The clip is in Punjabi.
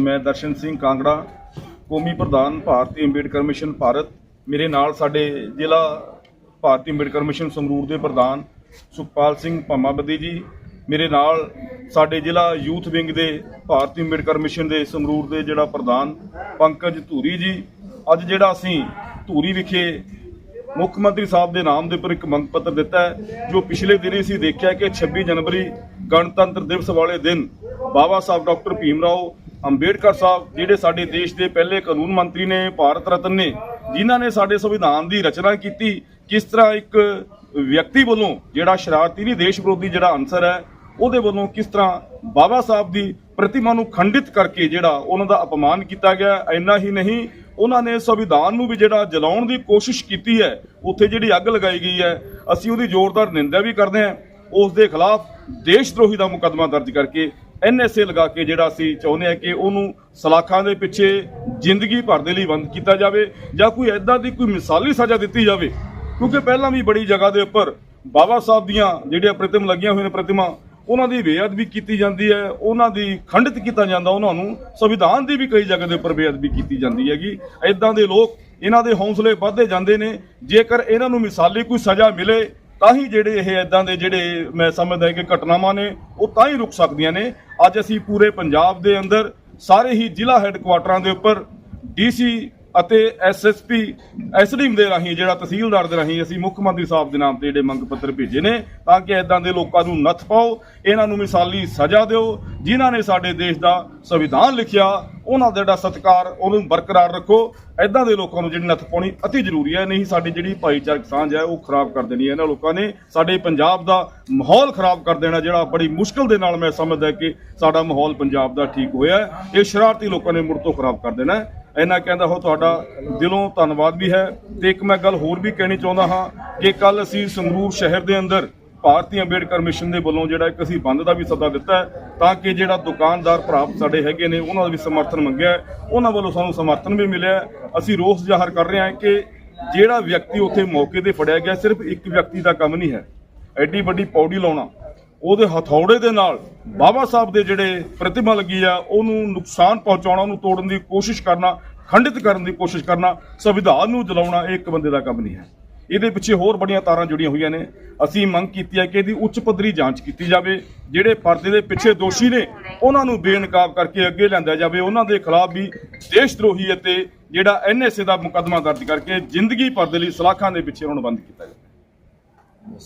ਮੈਂ ਦਰਸ਼ਨ ਸਿੰਘ ਕਾਂਗੜਾ, ਕੌਮੀ ਪ੍ਰਧਾਨ ਭਾਰਤੀ ਅੰਬੇਡਕਰ ਮਿਸ਼ਨ ਭਾਰਤ। ਮੇਰੇ ਨਾਲ ਸਾਡੇ ਜ਼ਿਲ੍ਹਾ ਭਾਰਤੀ ਅੰਬੇਡਕਰ ਮਿਸ਼ਨ ਸੰਗਰੂਰ ਦੇ ਪ੍ਰਧਾਨ ਸੁਖਪਾਲ ਸਿੰਘ ਭੰਮਾਬਦੀ ਜੀ। ਮੇਰੇ ਨਾਲ ਸਾਡੇ ਜ਼ਿਲ੍ਹਾ ਯੂਥ ਵਿੰਗ ਦੇ ਭਾਰਤੀ ਅੰਬੇਡਕਰ ਮਿਸ਼ਨ ਦੇ ਸੰਗਰੂਰ ਦੇ ਜਿਹੜਾ ਪ੍ਰਧਾਨ ਪੰਕਜ ਧੂਰੀ ਜੀ। ਅੱਜ ਜਿਹੜਾ ਅਸੀਂ ਧੂਰੀ ਵਿਖੇ ਮੁੱਖ ਮੰਤਰੀ ਸਾਹਿਬ ਦੇ ਨਾਮ ਦੇ ਉੱਪਰ ਇੱਕ ਮੰਗ ਪੱਤਰ ਦਿੱਤਾ ਹੈ, ਜੋ ਪਿਛਲੇ ਦਿਨੀ ਅਸੀਂ ਦੇਖਿਆ ਕਿ 26 ਜਨਵਰੀ ਗਣਤੰਤਰ ਦਿਵਸ ਵਾਲੇ ਦਿਨ ਬਾਬਾ ਸਾਹਿਬ ਡਾਕਟਰ ਭੀਮ ਰਾਓ ਅੰਬੇਡਕਰ ਸਾਹਿਬ, ਜਿਹੜੇ ਸਾਡੇ ਦੇਸ਼ ਦੇ ਪਹਿਲੇ ਕਾਨੂੰਨ ਮੰਤਰੀ ਨੇ, ਭਾਰਤ ਰਤਨ ਨੇ, ਜਿਨ੍ਹਾਂ ਨੇ ਸਾਡੇ ਸੰਵਿਧਾਨ ਦੀ ਰਚਨਾ ਕੀਤੀ, ਕਿਸ ਤਰ੍ਹਾਂ ਇੱਕ ਵਿਅਕਤੀ ਵੱਲੋਂ ਜਿਹੜਾ ਸ਼ਰਾਰਤੀ ਨਹੀਂ, ਦੇਸ਼ ਵਿਰੋਧੀ ਜਿਹੜਾ ਅਨਸਰ ਹੈ, ਉਹਦੇ ਵੱਲੋਂ ਕਿਸ ਤਰ੍ਹਾਂ ਬਾਬਾ ਸਾਹਿਬ ਦੀ ਪ੍ਰਤਿਮਾ ਨੂੰ ਖੰਡਿਤ ਕਰਕੇ ਜਿਹੜਾ ਉਹਨਾਂ ਦਾ ਅਪਮਾਨ ਕੀਤਾ ਗਿਆ, ਇੰਨਾ ਹੀ ਨਹੀਂ, ਉਹਨਾਂ ਨੇ ਸੰਵਿਧਾਨ ਨੂੰ ਵੀ ਜਿਹੜਾ ਜਲਾਉਣ ਦੀ ਕੋਸ਼ਿਸ਼ ਕੀਤੀ ਹੈ, ਉੱਥੇ ਜਿਹੜੀ ਅੱਗ ਲਗਾਈ ਗਈ ਹੈ, ਅਸੀਂ ਉਹਦੀ ਜ਼ੋਰਦਾਰ ਨਿੰਦਾ ਵੀ ਕਰਦੇ ਹਾਂ, ਉਸ ਦੇ ਖਿਲਾਫ ਦੇਸ਼ ਦਰੋਹੀ ਦਾ ਮੁਕੱਦਮਾ ਦਰਜ ਕਰਕੇ ਐਨਐਸਏ ਲਗਾ ਕੇ ਜਿਹੜਾ ਅਸੀਂ ਚਾਹੁੰਦੇ ਹਾਂ ਕਿ ਉਹਨੂੰ ਸਲਾਖਾਂ ਦੇ ਪਿੱਛੇ ਜ਼ਿੰਦਗੀ ਭਰ ਦੇ ਲਈ ਬੰਦ ਕੀਤਾ ਜਾਵੇ ਜਾਂ ਕੋਈ ਐਦਾਂ ਦੀ ਕੋਈ ਮਿਸਾਲੀ ਸਜ਼ਾ ਦਿੱਤੀ ਜਾਵੇ, ਕਿਉਂਕਿ ਪਹਿਲਾਂ ਵੀ ਬੜੀ ਜਗ੍ਹਾ ਦੇ ਉੱਪਰ ਬਾਬਾ ਸਾਹਿਬ ਦੀਆਂ ਜਿਹੜੀਆਂ ਪ੍ਰਤਿਮ ਲੱਗੀਆਂ ਹੋਈਆਂ ਨੇ ਪ੍ਰਤਿਮਾ, ਉਹਨਾਂ ਦੀ ਬੇਅਦਬੀ ਕੀਤੀ ਜਾਂਦੀ ਹੈ, ਉਹਨਾਂ ਦੀ ਖੰਡਿਤ ਕੀਤਾ ਜਾਂਦਾ, ਉਹਨਾਂ ਨੂੰ ਸੰਵਿਧਾਨ ਦੀ ਵੀ ਕਈ ਜਗ੍ਹਾ ਦੇ ਉੱਪਰ ਬੇਅਦਬੀ ਕੀਤੀ ਜਾਂਦੀ ਹੈਗੀ। ਐਦਾਂ ਦੇ ਲੋਕ ਇਹਨਾਂ ਦੇ ਹੌਸਲੇ ਵੱਧਦੇ ਜਾਂਦੇ ਨੇ, ਜੇਕਰ ਇਹਨਾਂ ਨੂੰ ਮਿਸਾਲੀ ਕੋਈ ਸਜ਼ਾ ਮਿਲੇ, ਤਾਂ ਹੀ ਜਿਹੜੇ ਇਹ ਐਦਾਂ ਦੇ ਜਿਹੜੇ ਮੈਂ ਸਮਝਦਾ ਕਿ ਘਟਨਾਵਾਂ ਨੇ, ਉਹ ਤਾਂ ਹੀ ਰੁਕ ਸਕਦੀਆਂ ਨੇ। ਅੱਜ ਅਸੀਂ ਪੂਰੇ ਪੰਜਾਬ ਦੇ ਅੰਦਰ ਸਾਰੇ ਹੀ ਜ਼ਿਲ੍ਹਾ ਹੈੱਡਕੁਆਟਰਾਂ ਦੇ ਉੱਪਰ ਡੀਸੀ ਅਤੇ ਐਸਐਸਪੀ ਐਸਡੀਐਮ ਦੇ ਰਾਹੀਂ ਜਿਹੜਾ ਤਹਿਸੀਲਦਾਰ ਦੇ ਰਾਹੀਂ ਅਸੀਂ ਮੁੱਖ ਮੰਤਰੀ ਸਾਹਿਬ ਦੇ ਨਾਮ ਤੇ ਜਿਹੜੇ ਮੰਗ ਪੱਤਰ ਭੇਜੇ ਨੇ ਤਾਂ ਕਿ ਇਦਾਂ ਦੇ ਲੋਕਾਂ ਨੂੰ ਨੱਥ ਪਾਓ, ਇਹਨਾਂ ਨੂੰ ਮਿਸਾਲੀ ਸਜ਼ਾ ਦਿਓ ਜਿਨ੍ਹਾਂ ਨੇ ਸਾਡੇ ਦੇਸ਼ ਦਾ ਸੰਵਿਧਾਨ ਲਿਖਿਆ, ਉਹਨਾਂ ਦਾ ਜਿਹੜਾ ਸਤਿਕਾਰ, ਉਹਨੂੰ ਬਰਕਰਾਰ ਰੱਖੋ। ਇਦਾਂ ਦੇ ਲੋਕਾਂ ਨੂੰ ਜਿਹੜੀ ਨੱਥ ਪਾਉਣੀ ਅਤੀ ਜ਼ਰੂਰੀ ਹੈ, ਨਹੀਂ ਸਾਡੀ ਜਿਹੜੀ ਭਾਈਚਾਰਕ ਸਾਂਝ ਹੈ, ਉਹ ਖਰਾਬ ਕਰ ਦੇਣੀ ਹੈ। ਇਹਨਾਂ ਲੋਕਾਂ ਨੇ ਸਾਡੇ ਪੰਜਾਬ ਦਾ ਮਾਹੌਲ ਖਰਾਬ ਕਰ ਦੇਣਾ, ਜਿਹੜਾ ਬੜੀ ਮੁਸ਼ਕਲ ਦੇ ਨਾਲ ਮੈਂ ਸਮਝਦਾ ਕਿ ਸਾਡਾ ਮਾਹੌਲ ਪੰਜਾਬ ਦਾ ਠੀਕ ਹੋਇਆ ਇਹ ਸ਼ਰਾਰਤੀ ਲੋਕਾਂ ਨੇ ਮੁੜ ਤੋਂ ਖਰਾਬ ਕਰ ਦੇਣਾ ਹੈ। ਇੰਨਾ ਕਹਿੰਦਾ, ਹੋ, ਤੁਹਾਡਾ ਦਿਲੋਂ ਧੰਨਵਾਦ ਵੀ ਹੈ। ਤੇ ਇੱਕ ਮੈਂ ਗੱਲ ਹੋਰ ਵੀ ਕਹਿਣੀ ਚਾਹੁੰਦਾ ਹਾਂ ਕਿ ਕੱਲ ਅਸੀਂ ਸੰਗਰੂਰ ਸ਼ਹਿਰ ਦੇ ਅੰਦਰ ਭਾਰਤੀ ਅੰਬੇਡਕਰ ਮਿਸ਼ਨ ਦੇ ਵੱਲੋਂ ਜਿਹੜਾ ਇੱਕ ਅਸੀਂ ਬੰਦ ਦਾ ਵੀ ਸੱਦਾ ਦਿੱਤਾ ਹੈ ਤਾਂ ਕਿ ਜਿਹੜਾ ਦੁਕਾਨਦਾਰ ਭਰਾ ਸਾਡੇ ਹੈਗੇ ਨੇ, ਉਹਨਾਂ ਦਾ ਵੀ ਸਮਰਥਨ ਮੰਗਿਆ ਉਹਨਾਂ ਵੱਲੋਂ ਸਾਨੂੰ ਸਮਰਥਨ ਵੀ ਮਿਲਿਆ ਅਸੀਂ ਰੋਸ ਜ਼ਾਹਰ ਕਰ ਰਹੇ ਹਾਂ ਕਿ ਜਿਹੜਾ ਵਿਅਕਤੀ ਉੱਥੇ ਮੌਕੇ ਤੇ ਫੜਿਆ ਗਿਆ ਸਿਰਫ ਇੱਕ ਵਿਅਕਤੀ ਦਾ ਕੰਮ ਨਹੀਂ ਹੈ। ਐਡੀ ਵੱਡੀ ਪੌੜੀ ਲਾਉਣਾ, ਉਹਦੇ ਹਥੌੜੇ ਦੇ ਨਾਲ ਬਾਬਾ ਸਾਹਿਬ ਦੇ ਜਿਹੜੇ ਪ੍ਰਤਿਮਾ ਲੱਗੀ ਆ, ਉਹਨੂੰ ਨੁਕਸਾਨ ਪਹੁੰਚਾਉਣਾ, ਉਹਨੂੰ ਤੋੜਨ ਦੀ ਕੋਸ਼ਿਸ਼ ਕਰਨਾ, ਖੰਡਿਤ ਕਰਨ ਦੀ ਕੋਸ਼ਿਸ਼ ਕਰਨਾ, ਸੰਵਿਧਾਨ ਨੂੰ ਜਲਾਉਣਾ, ਇਹ ਇੱਕ ਬੰਦੇ ਦਾ ਕੰਮ ਨਹੀਂ ਹੈ। ਇਹਦੇ ਪਿੱਛੇ ਹੋਰ ਬੜੀਆਂ ਤਾਰਾਂ ਜੁੜੀਆਂ ਹੋਈਆਂ ਨੇ। ਅਸੀਂ ਮੰਗ ਕੀਤੀ ਹੈ ਕਿ ਇਹਦੀ ਉੱਚ ਪੱਧਰੀ ਜਾਂਚ ਕੀਤੀ ਜਾਵੇ। ਜਿਹੜੇ ਪਰਦੇ ਦੇ ਪਿੱਛੇ ਦੋਸ਼ੀ ਨੇ, ਉਹਨਾਂ ਨੂੰ ਬੇਨਕਾਬ ਕਰਕੇ ਅੱਗੇ ਲਿਆਂਦਾ ਜਾਵੇ। ਉਹਨਾਂ ਦੇ ਖਿਲਾਫ ਵੀ ਦੇਸ਼ ਦਰੋਹੀ ਅਤੇ ਜਿਹੜਾ ਐਨਐਸਏ ਦਾ ਮੁਕੱਦਮਾ ਦਰਜ ਕਰਕੇ ਜ਼ਿੰਦਗੀ ਭਰ ਦੇ ਲਈ ਸਲਾਖਾਂ ਦੇ ਪਿੱਛੇ ਉਹਨਾਂ ਨੂੰ ਬੰਦ ਕੀਤਾ ਜਾਵੇ।